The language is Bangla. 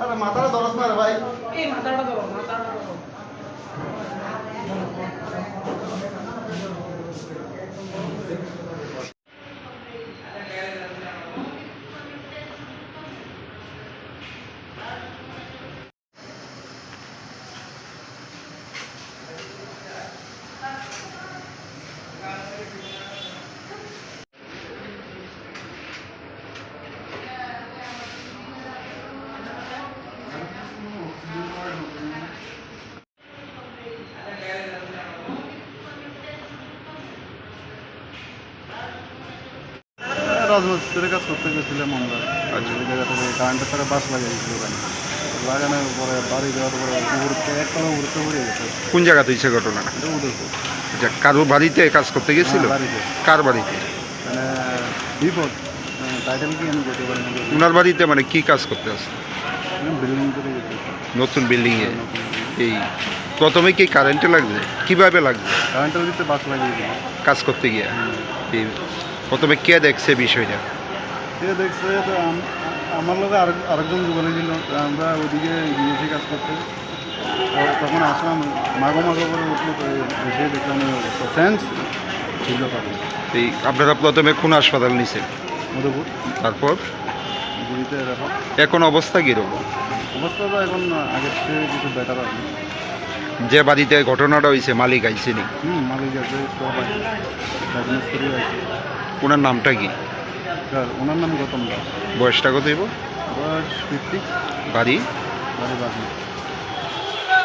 আরে মাথাটা ধরস না রে ভাই এই মাথাটা ধরো মাথাটা ধরো রাজমিস্ত্রির কাজ করতে গেছিলাম আমরা ওই জায়গা থেকে কারেন্টের তারা বাস লাগিয়েছিল ওখানে লাগানোর পরে বাড়ি দেওয়ার পরে উড়তে একটাও উড়তে উড়ে গেছে কোন জায়গাতে হয়েছে ঘটনা? এটা উদয়পুর আচ্ছা কারও বাড়িতে কাজ করতে গেছিল? হ্যাঁ, বাড়িতে। কার বাড়িতে? মানে বিপদ টাইটেল কি আমি যেতে পারি ওনার বাড়িতে মানে কি কাজ করতে আসছে? বিল্ডিং করে নতুন বিল্ডিং এ? এই প্রথমে কি কারেন্টে লাগবে? কীভাবে লাগবে? কারেন্টের ভিতরে বাস লাগিয়ে কাজ করতে গিয়ে? এই প্রথমে কে দেখছে বিষয়টা? কে দেখছে? তো আমার লোক আরেক আরেকজন দোকানে ছিল আমরা ওদিকে গিয়েছি কাজ করতে। তখন আসলাম। মাগো মাগো করে উঠল তো এসে দেখলাম সেন্স ছিল এই আপনারা প্রথমে কোন হাসপাতাল নিছেন? মধুপুর তারপর? এখন অবস্থা কীরকম? অবস্থা তো এখন আগের থেকে কিছু বেটার আছে যে বাড়িতে ঘটনাটা হয়েছে মালিক আইসেনি হুম মালিক আছে সব আছে রাজমিস্ত্রি আছে। ওনার নামটা কি? স্যার ওনার নাম গৌতম দাস। বয়সটা কত হইব? বয়স ফিফটি বাড়ি? বাড়ি বাগনি